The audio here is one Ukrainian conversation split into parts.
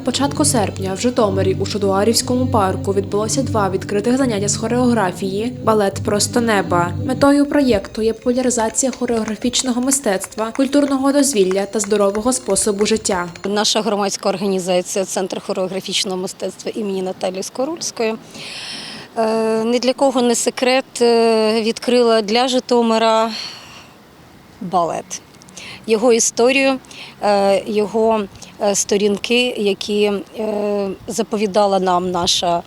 На початку серпня в Житомирі у Шодуарівському парку відбулося два відкритих заняття з хореографії Балет Просто неба. Метою проєкту є популяризація хореографічного мистецтва, культурного дозвілля та здорового способу життя. Наша громадська організація Центр хореографічного мистецтва імені Наталії Скорульської. е, Ні для кого не секрет, е, відкрила для Житомира балет. Його історію, е, його сторінки, які е, заповідала нам наша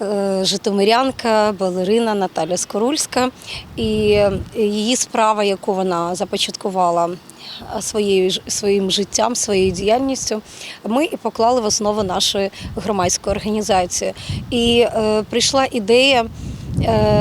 е, житомирянка, балерина Наталя Скорульська. І е, її справа, яку вона започаткувала е, своїм життям, своєю діяльністю, ми і поклали в основу нашої громадської організації. І е, прийшла ідея е,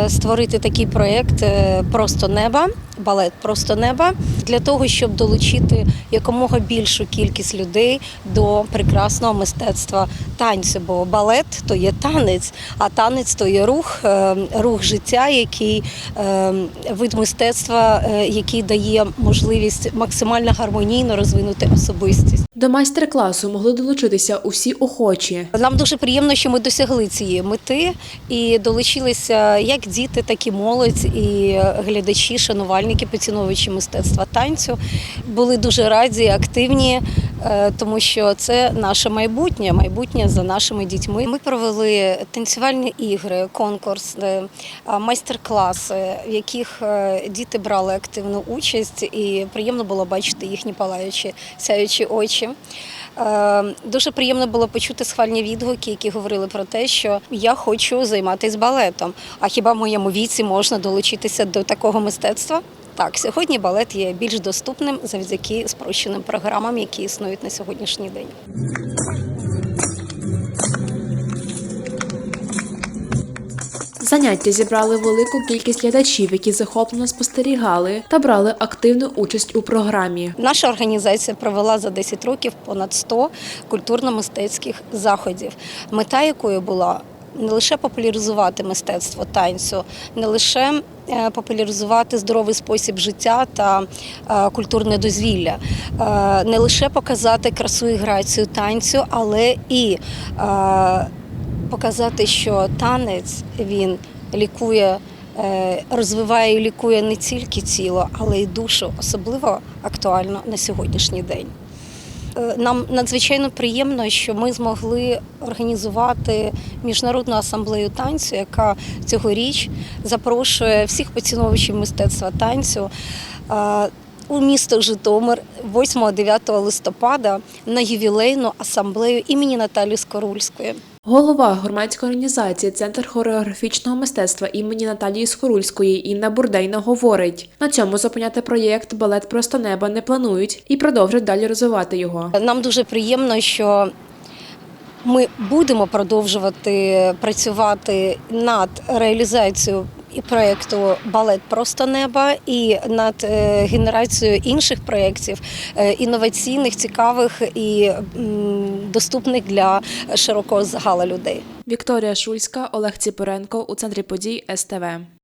створити такий проєкт е, Просто неба, балет Просто неба для того, щоб долучити якомога більшу кількість людей до прекрасного мистецтва танцю. Бо балет то є танець, а танець то є рух, е, рух життя, який е, вид мистецтва, е, який дає можливість максимально гармонійно розвинути особистість. До майстер-класу могли долучитися усі охочі. Нам дуже приємно, що ми досягли цієї мети і долучилися як діти, так і молодь, і глядачі, шанувальники, поціновувачі мистецтва танцю. Були дуже раді, активні, тому що це наше майбутнє, майбутнє за нашими дітьми. Ми провели танцювальні ігри, конкурс, е, майстер-класи, в яких е, діти брали активну участь, і приємно було бачити їхні палаючі сяючі очі. Е, Дуже приємно було почути схвальні відгуки, які говорили про те, що я хочу займатися балетом. А хіба в моєму віці можна долучитися до такого мистецтва? Так, сьогодні балет є більш доступним завдяки спрощеним програмам, які існують на сьогоднішній день. Заняття зібрали велику кількість глядачів, які захоплено спостерігали та брали активну участь у програмі. Наша організація провела за 10 років понад 100 культурно-мистецьких заходів, мета якої була не лише популяризувати мистецтво танцю, не лише е, популяризувати здоровий спосіб життя та е, культурне дозвілля, Е, не лише показати красу і грацію танцю, але і показати, що танець він лікує, розвиває і лікує не тільки тіло, але й душу, особливо актуально на сьогоднішній день. Е, Нам надзвичайно приємно, що ми змогли організувати міжнародну асамблею танцю, яка цьогоріч запрошує всіх поціновувачів мистецтва танцю е, у місто Житомир 8-9 листопада на ювілейну асамблею імені Наталі Скорульської. Голова громадської організації Центр хореографічного мистецтва імені Наталії Скорульської Інна Бурдейна говорить: на цьому зупиняти проєкт Балет Просто неба не планують і продовжать далі розвивати його. Нам дуже приємно, що ми будемо продовжувати працювати над реалізацією проєкту Балет Просто неба і над е, генерацією інших проєктів е, інноваційних, цікавих і доступних для широкого загала людей. Вікторія Шульська, Олег Ціпоренко у центрі подій СТВ.